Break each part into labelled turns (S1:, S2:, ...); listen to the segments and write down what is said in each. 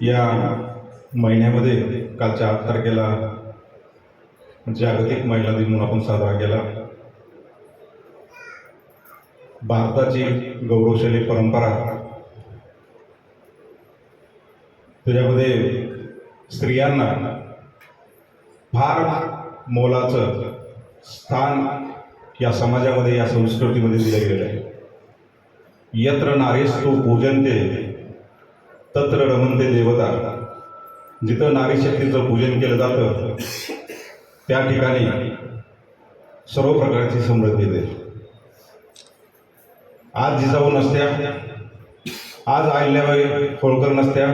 S1: या महिन्यामध्ये कालच्या आठ तारखेला म्हणजे जागतिक महिला दिन म्हणून आपण साजरा केला. भारताची गौरवशाली परंपरा. त्याच्यामध्ये स्त्रियांना फार मोलाचं स्थान या समाजामध्ये या संस्कृतीमध्ये दिलं गेलं आहे. यत्र नारीस्तु पूजनते तत्र रमनते देवता. जिथं नारी शक्तीचं पूजन केलं जातं त्या ठिकाणी सर्व प्रकारची समृद्धी देते आज जिजाऊ नसत्या आज अहिल्याबाई होळकर नसत्या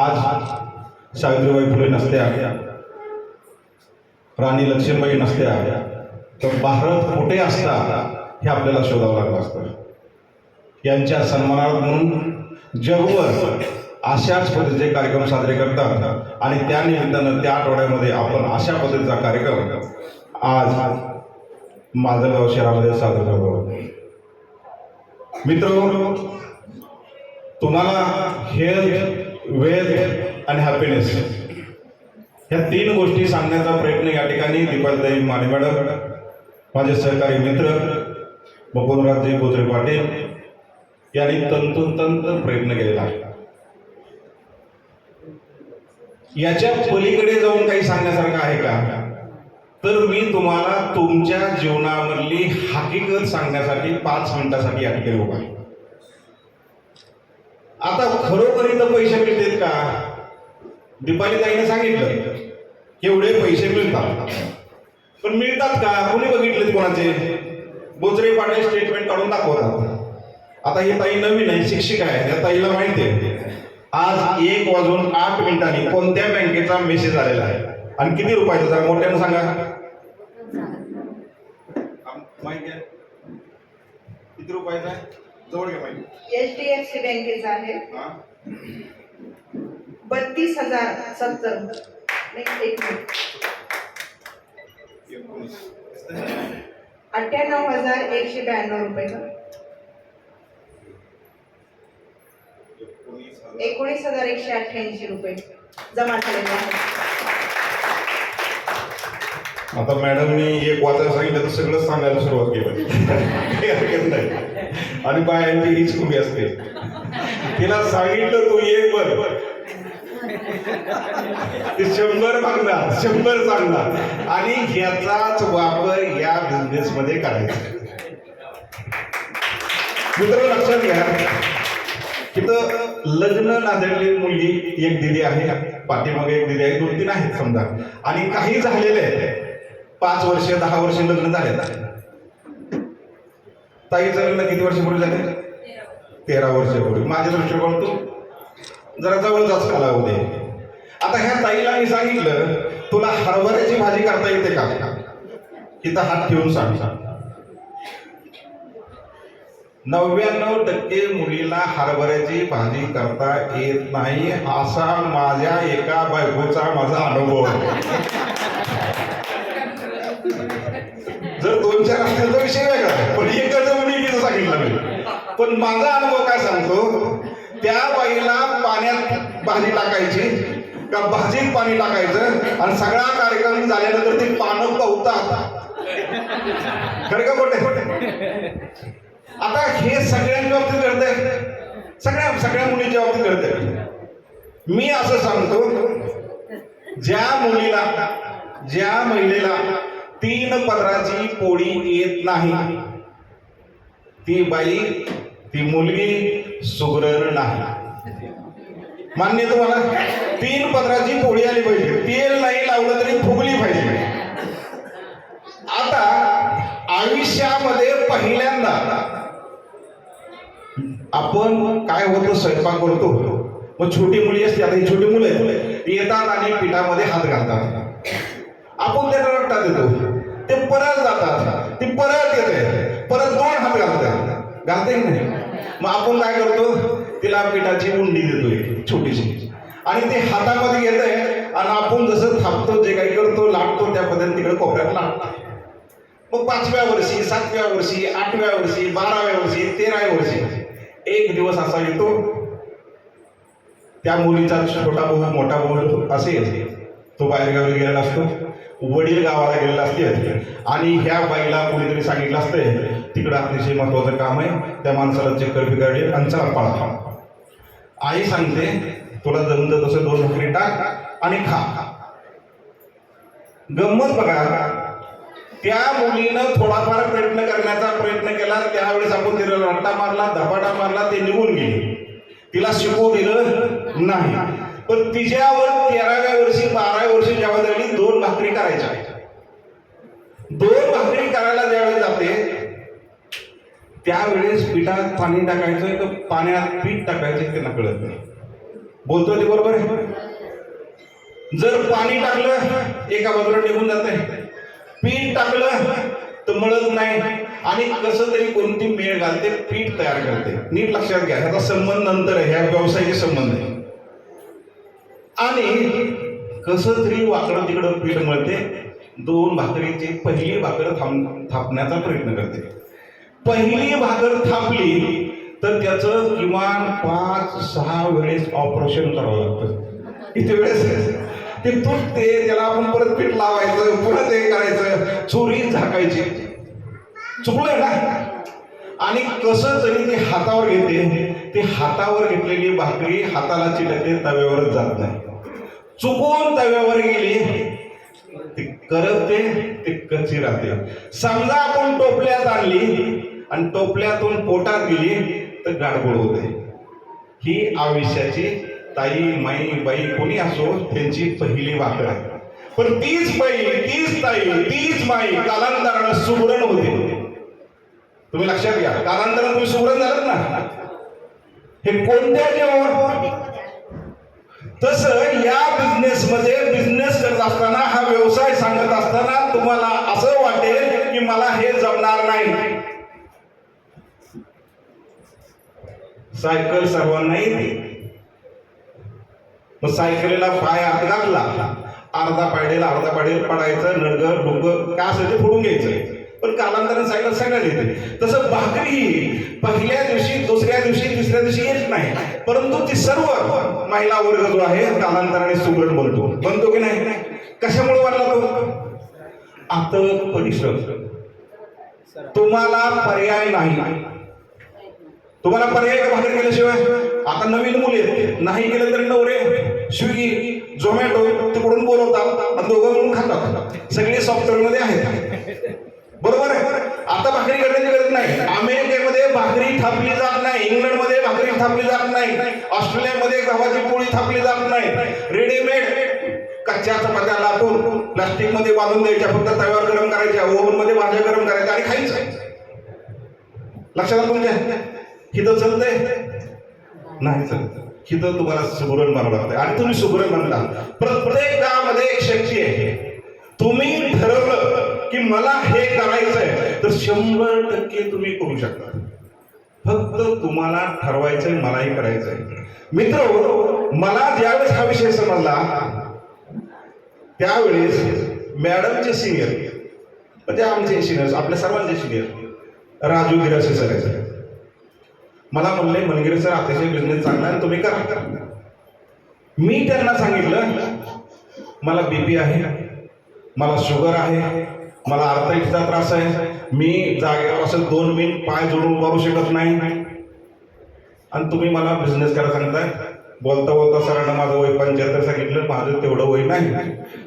S1: आज सावित्रीबाई फुले नसत्या राणी लक्ष्मीबाई नसत्या तर भारत कुठे असता हे आपल्याला शोधावं लागलं असतं. यांच्या सन्मानार्थ म्हणून जगभर अशाच पद्धतीचे कार्यक्रम साजरे करतात. आणि त्या निमित्तानं त्या आठवड्यामध्ये आपण अशा पद्धतीचा कार्यक्रम आज माजलगाव शहरामध्ये साजरा करतो मित्र तुम्हाला हेल्थ वेल्थ आणि हॅपीनेस ह्या तीन गोष्टी सांगण्याचा प्रयत्न या ठिकाणी दीपालीताई माने मॅडम माझे सहकारी मित्र मुकुंदराजजी गोत्रे पाटील यांनी तंतोतंत प्रयत्न केलेला आहे. याच्या पलीकडे जाऊन काही सांगण्यासारखं आहे का? तर मी तुम्हाला तुमच्या जीवनामधली हकीकत सांगण्यासाठी पाच मिनिटासाठी या ठिकाणी उभा आहे. आता खरोखर इथं पैसे मिळतात का? दीपालीताईने सांगितलं एवढे पैसे मिळतात. पण मिळतात का? कोणी बघितलेत कोणाचे? बोचरे पाटील स्टेटमेंट काढून दाखवतात. आता ही ताई नवीन आहे शिक्षिका आहे त्या ताईला माहिती आहे. आज एक वाजून आठ मिनिटांनी कोणत्या बँकेचा मेसेज आलेला आहे? आणि किती रुपयाचा जरा मोठ्यानं सांगा. माहिती आहे. किती रुपयाचा आहे जवळ घ्या माहिती.
S2: एच डी एफ सी बँकेचा आहे.
S1: हा?
S2: बत्तीस हजार सत्तर. नाही, एक मिनिट.
S1: एकोणीस.
S2: अठ्ठ्याण्णव हजार एकशे ब्याण्णव रुपये का?
S1: एकोणीस हजार.
S2: एकशे अठ्ठ्याऐंशी रुपये जमा झालेले आहेत.
S1: आता मॅडमनी एक वाचायला सांगितलं तर सगळं सांगायला सुरुवात केली. हरकत नाही. आणि बायांची हीच खूबी असते. तिला सांगितलं तू ये बर ते शंभर मागणार शंभर सांगणार. आणि ह्याचाच वापर या बिझनेस मध्ये करायचा. मित्र लक्षात घ्या. तिथं लग्न नांदलेली मुलगी एक दिदी आहे पाठीमागे एक दिदी आहे दोन तीन आहेत समजा. आणि काही झालेले आहेत. पाच वर्ष दहा वर्ष लग्न झाले ताईचं लग्न किती वर्षापूर्वी झाले? तेरा वर्षापूर्वी माझ्या दृष्टिकोन तो जरा जवळचाच कालावधी आहे. आता ह्या ताईला मी सांगितलं तुला हरभऱ्याची भाजी करता येते का? इथं हात ठेवून सांग. नव्याण्णव टक्के मुलीला हरभऱ्याची भाजी करता येत नाही असा माझ्या एका बायकोचा माझा अनुभव जर दोन चार असतील तर विषय वेगळा पण एकच मुलीचं सांगितलं मी. पण माझा अनुभव काय सांगतो? त्या बाईला पाण्यात भाजी टाकायची का भाजीत पाणी टाकायचं आणि सगळा कार्यक्रम झाल्यानंतर ती पानं पवतात. खरं का खोटे? आता हे सगळ्यांच्या बाबतीत घडतंय. सगळ्या सगळ्या मुलींच्या बाबतीत घडतंय. मी असं सांगतो ज्या मुलीला ज्या महिलेला तीन पदराची पोळी येत नाही ती बाई ती मुलगी सुग्रण नाही. मान्य तुम्हाला? तीन पदराची पोळी आली पाहिजे. तेल नाही लावलं तरी फुगली पाहिजे. आता आयुष्यामध्ये पहिल्यांदा आपण काय होतं स्वयंपाक करतो. मग छोटी मुली असते आता ही छोटी मुलं आहेत. येतात आणि पिठामध्ये हात घालतात. आपण त्याला रट्टा देतो. ते परत जातात. ते परत येते. परत दोन हात घालतात. घालते की नाही? मग आपण काय करतो? तिला पिठाची उंडी देतोय छोटीशी. आणि ते हातामध्ये घेत आहे आणि आपण जसं थापतो जे काही करतो लाटतो त्या पद्धतीने तिकडे कोपऱ्यात लाटतो मग पाचव्या वर्षी सातव्या वर्षी आठव्या वर्षी बाराव्या वर्षी तेराव्या वर्षी एक दिवस असा येतो त्या मुलीचा छोटा भाऊ मोठा भाऊ असेल तो बाहेरगावी गेलेला असतो वडील गावाला गेलेला असते आणि ह्या बाईला कोणीतरी सांगितलं असतंय तिकडं अतिशय महत्वाचं काम आहे त्या माणसाला चक्कर बिघडली आणि चला पाळा. आई सांगते तुला जमतं तसं दोन भाकरी टाक आणि खा. गंमत बघा त्या मुलीनं थोडाफार प्रयत्न करण्याचा प्रयत्न केला. त्यावेळेस आपण तिला रट्टा मारला धपाटा मारला ते निघून गेले. तिला शिकवू दिलं नाही. पण तिच्यावर तेराव्या वर्षी बाराव्या वर्षी जेव्हा झाली दोन भाकरी करायच्या. दोन भाकरी करायला ज्यावेळेस जाते त्यावेळेस पिठात पाणी टाकायचं का पाण्यात पीठ टाकायचं ते कळत नाही. बोलतोय ते बरोबर आहे? जर पाणी टाकलं एका बाजूला निघून जाते पीठ टाकलं तर मळत नाही. आणि कसं तरी कोणती मेळ घालते पीठ तयार करते. नीट लक्षात घ्या ह्याचा संबंध नंतर आहे ह्या व्यवसायाचे संबंध आहे. आणि कसं तरी वाकडं तिकडं पीठ मळते दोन भाकरीची पहिली भाकर थांब थापण्याचा प्रयत्न करते. पहिली भाकर थापली तर त्याचं किमान पाच सहा वेळेस ऑपरेशन करावं लागतं. इथे वेळेस? ते तुटते त्याला आपण परत पीठ लावायचं परत हे करायचं. चोरी झाकायची. चुकलंय ना? आणि कसं जरी ते हातावर घेते ते हातावर घेतलेली भाकरी हाताला चिटकते तव्यावरच जात नाही. चुकून तव्यावर गेली ते करपते ते कच्ची राहते. समजा आपण टोपल्यात आणली आणि टोपल्यातून पोटात गेली तर गाडगोड होते. ही आयुष्याची ताई माई बाई कोणी असो त्यांची पहिली वाकड आहे. पण तीच बाई तीच ताई तीच माई कालांतरानं सुगरण होते. तुम्ही लक्षात घ्या कालांतरानं तुम्ही सुगरण झालात ना? हे कोणत्या जेव्हा तसं या बिझनेस मध्ये बिझनेस करत असताना हा व्यवसाय सांगत असताना तुम्हाला असं वाटेल की मला हे जमणार नाही. सायकल सर्वांना येते. मग सायकलीला पाय आत घातला. अर्धा पायडेला अर्धा पाडेल पडायचं नळगं डुंग काय असेल ते फोडून घ्यायचं. पण कालांतराने सायकल सगळ्यात येते. तसं भाकरी ही पहिल्या दिवशी दुसऱ्या दिवशी तिसऱ्या दिवशी येत नाही. परंतु ती सर्व महिला वर्ग जो आहे कालांतराने सुगरण बनतो. बनतो की नाही? कशामुळे वाढला तो? आता परिश्रम. तुम्हाला पर्याय नाही. तुम्हाला पर्याय भाकरी केल्याशिवाय? आता नवीन मुले आहेत. नाही केलं तरी नवरे. स्विगी झोमॅटो तिकडून बोलवतात आणि दोघं मिळून खातात. सगळे सॉफ्टवेअरमध्ये आहेत. बरोबर आहे. आता भाकरी करण्याची गरज नाही. अमेरिकेमध्ये भाकरी थापली जात नाही. इंग्लंडमध्ये भाकरी थापली जात नाही. ऑस्ट्रेलियामध्ये गव्हाची पोळी थापली जात नाही. रेडीमेड कच्च्या चपात्या लाटून प्लास्टिकमध्ये बांधून द्यायच्या फक्त तव्यावर गरम करायच्या ओव्हनमध्ये भाज्या गरम करायच्या आणि खायचं. लक्षात आलं तुमच्या? हिथं चालतंय? नाही चलत. हिथं तुम्हाला सुबरण बनावं लागतंय आणि तुम्ही सुबरण बनला प्रत्येक गावामध्ये एक शक्ती आहे. तुम्ही ठरवलं की मला हे करायचंय तर शंभर टक्के तुम्ही करू शकता. फक्त तुम्हाला ठरवायचंय मलाही करायचंय. मित्र मला ज्यावेळेस हा विषय समजला त्यावेळेस मॅडमचे सिनियर म्हणजे आमचे सिनियर आपल्या सर्वांचे सिनियर राजू गिरासे सर आहेत मला म्हणले मनगिरे सर अतिशय बिझनेस चांगला आहे तुम्ही करा. मी त्यांना सांगितलं मला बीपी आहे मला शुगर आहे मला आर्थराईटचा त्रास आहे मी जागेवर असं दोन मिनिट पाय जोडून मारू शकत नाही. आणि तुम्ही मला बिझनेस करायला सांगताय. बोलता बोलता सरांना माझं वय पंच्याहत्तर सांगितलं माझं तेवढं वय नाही.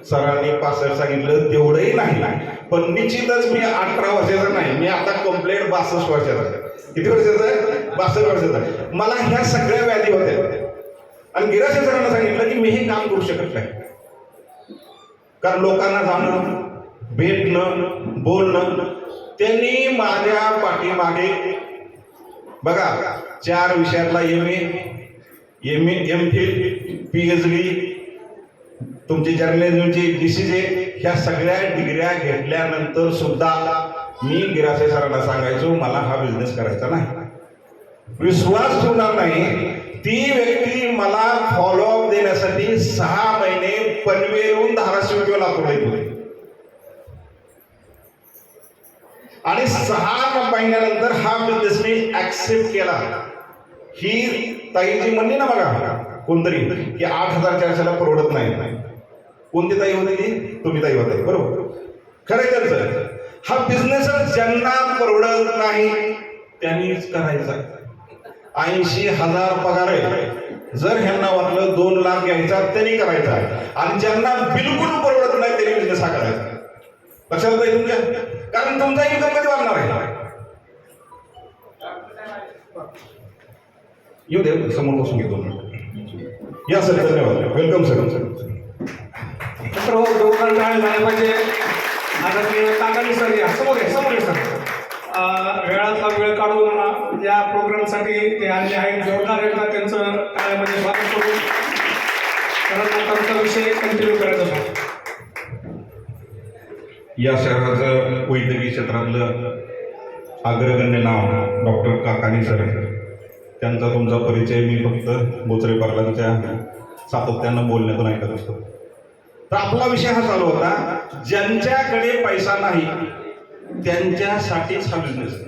S1: सरांनी पासष्ट सांगितलं तेवढंही नाही. पण निश्चितच मी अठरा वर्षाचा नाही मी आता कंप्लेंट बासष्ट वर्षाचा किती वर्षाचा आहे? बासष्ट वर्षाचा आहे. मला ह्या सगळ्या व्याधी होत्या. आणि गिराशे सरांना सांगितलं की मी हे काम करू शकत नाही. कारण लोकांना जाणं भेटणं बोलणं त्यांनी माझ्या पाठीमागे बघा चार विषयातला M A M M phil P H D तुमची जर्नलिझमची डी सी जे ह्या सगळ्या डिग्र्या घेतल्यानंतर सुद्धा मी गिरासे सरांना सांगायचो मला हा बिझनेस करायचा नाही. विश्वास ठेवणार नाही. ती व्यक्ती मला फॉलोअप देण्यासाठी सहा महिने पनवेलहून धाराशिव किंवा लातूरला येत होते आणि सहा महिन्यानंतर हा बिझनेस मी ऍक्सेप्ट केला. ही ताई जी म्हणली ना बघा कोणतरी की आठ हजार चारशेला परवडत नाही. कोणती ताई होती ती? तुम्ही ताई होता बरोबर. खरं त्यांचं. हा बिझनेस ज्यांना परवडत नाही त्यांनीच करायचा. ऐंशी हजार पगार आहे. जर ह्यांना वाटलं दोन लाख घ्यायचा त्यांनी करायचा. आणि ज्यांना बिलकुल परवडत नाही त्यांनी बिझनेस हा करायचा. लक्षात पाहिजे तुमच्या? कारण तुमचा इन्कम कधी वाढणार आहे? येऊ दे समोर बसून घेतो या सर धन्यवाद वेलकम सर
S3: तर हो दोघांना टाळ्या झाल्या पाहिजे. आदरणीय काकानी सर या. समोर या समोर सर. वेळातला वेळ काढून या प्रोग्रामसाठी ते आले आहेत. जोरदार एकदा त्यांचं टाळ्यामध्ये स्वागत करू. कारण आमचा विषय कंटिन्यू करायचा होता
S1: या शहराचं वैद्यकीय क्षेत्रातलं अग्रगण्य नाव डॉक्टर काकानी सर त्यांचा तुमचा परिचय मी फक्त बोचरे पाटलांच्या सातत्यानं बोलण्यातून ऐकत असतो. तर आपला विषय हा चालू होता ज्यांच्याकडे पैसा नाही त्यांच्यासाठीच हा बिझनेस आहे.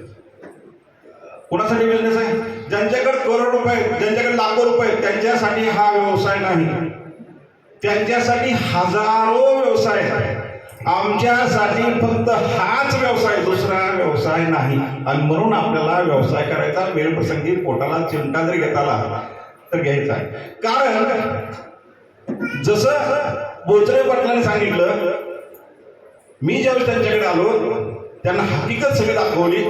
S1: कुणासाठी बिझनेस आहे? ज्यांच्याकडे करोड रुपये आहेत, ज्यांच्याकडे लाखो रुपये आहेत, त्यांच्यासाठी हा व्यवसाय नाही. त्यांच्यासाठी हजारो व्यवसाय आहेत. आमच्यासाठी फक्त हाच व्यवसाय दुसरा व्यवसाय नाही. आणि म्हणून आपल्याला व्यवसाय करायचा वेळ प्रसंगी पोटाला चिमटा जरी घेता आला तर घ्यायचा आहे. कारण जसं बोचरे पाटलाने सांगितलं मी ज्यावेळी त्यांच्याकडे आलो त्यांना हकीकत सगळी दाखवली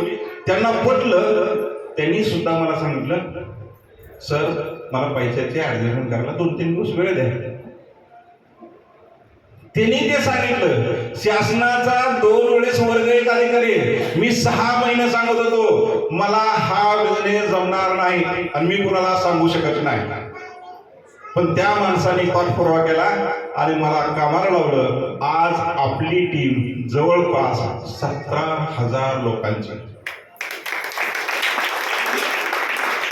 S1: त्यांना पटलं त्यांनी सुद्धा मला सांगितलं सर मला पैशाचे ॲडजस्टमेंट करायला दोन तीन दिवस वेळ द्या. त्यांनी ते सांगितलं शासनाचा दोन वेळेस वर्ग एक अधिकारी मी सहा महिने सांगत होतो मला हा बिझनेस जमणार नाही आणि मी कुणाला सांगू शकत नाही. पण त्या माणसाने पाठपुरावा केला आणि मला कामाला लावलं. आज आपली टीम जवळपास सतरा हजार लोकांची.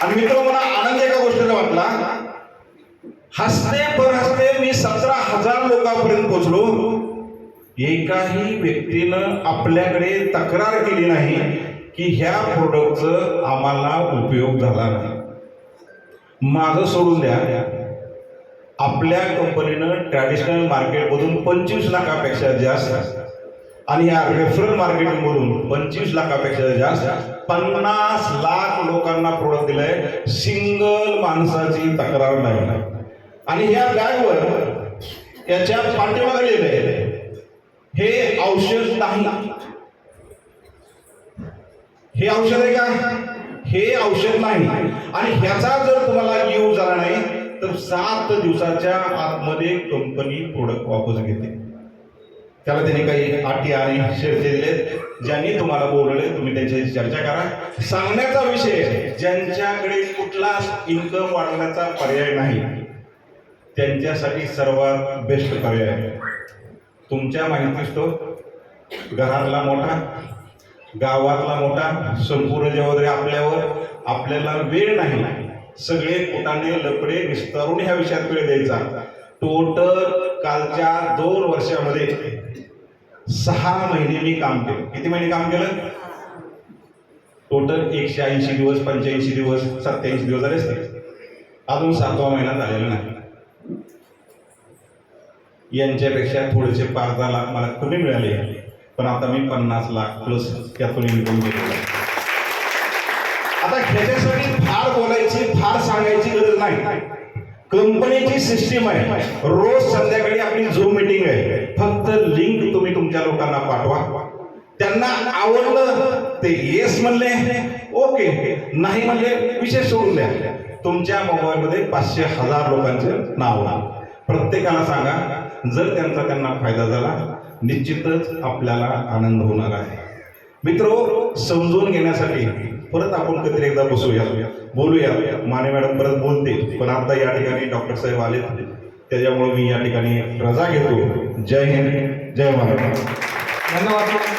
S1: आणि मित्र मला आनंद एका गोष्टीचा वाटला. हसते पर हसते मी सतरा हजार लोकांपर्यंत पोचलो. एकाही व्यक्तीनं आपल्याकडे तक्रार केली नाही की ह्या प्रोडक्टचं आम्हाला उपयोग झाला नाही. माझं सोडून द्या. आपल्या कंपनीनं ट्रॅडिशनल मार्केटमधून पंचवीस लाखापेक्षा जास्त आणि या रेफरल मार्केटिंगमधून पंचवीस लाखापेक्षा जास्त पन्नास लाख लोकांना प्रोडक्ट दिलंय. सिंगल माणसाची तक्रार नाही. आणि ह्या बॅगवर याच्या पाठीमागे लिहिले हे औषध नाही. हे औषध आहे का हे औषध नाही. आणि ह्याचा जर तुम्हाला येऊ झाला नाही तर सात दिवसाच्या आतमध्ये कंपनी प्रोडक्ट वापस घेते. त्याला त्यांनी काही अटी आणि शर्ती दिलेत ज्यांनी तुम्हाला बोलवले तुम्ही त्यांच्याशी चर्चा करा. सांगण्याचा विषय ज्यांच्याकडे कुठलाच इन्कम वाढवण्याचा पर्याय नाही. त्यांच्यासाठी सर्वात बेस्ट पर्याय आहे. तुमच्या माहितीच तो घरातला मोठा गावातला मोठा संपूर्ण जबाबदारी आपल्यावर आपल्याला वेळ नाही. सगळे पोटाने लपडे विस्तारून ह्या विषयात वेळ द्यायचा. टोटल कालच्या दोन वर्षामध्ये सहा महिने मी काम केलं. किती महिने काम केलं? टोटल एकशे ऐंशी दिवस पंच्याऐंशी दिवस सत्याऐंशी दिवस झाले असते अजून सातवा महिना झालेला नाही. यांच्यापेक्षा थोडेसे पाच दहा लाख मला कमी मिळाले. पण आता मी पन्नास लाख प्लस त्यातून इन्कम केलेलं आता ह्याच्यासाठी फार बोलायची फार सांगायची गरज नाही. कंपनीची सिस्टीम आहे. रोज संध्याकाळी आपली झूम मीटिंग आहे. फक्त लिंक तुम्ही तुमच्या लोकांना पाठवा. त्यांना आवडलं ते येस म्हणले. ओके नाही म्हणले विषय सोडून द्या. तुमच्या मोबाईलमध्ये पाचशे हजार लोकांचे नाव प्रत्येकाला सांगा जर त्यांचा त्यांना फायदा झाला निश्चितच आपल्याला आनंद होणार आहे. मित्र समजून घेण्यासाठी परत आपण कधी एकदा बसूया. बोलूया. माने मॅडम परत बोलते पण आता या ठिकाणी डॉक्टर साहेब आले त्याच्यामुळे मी या ठिकाणी रजा घेतो. जय हिंद. जय महाराष्ट्र.
S3: धन्यवाद.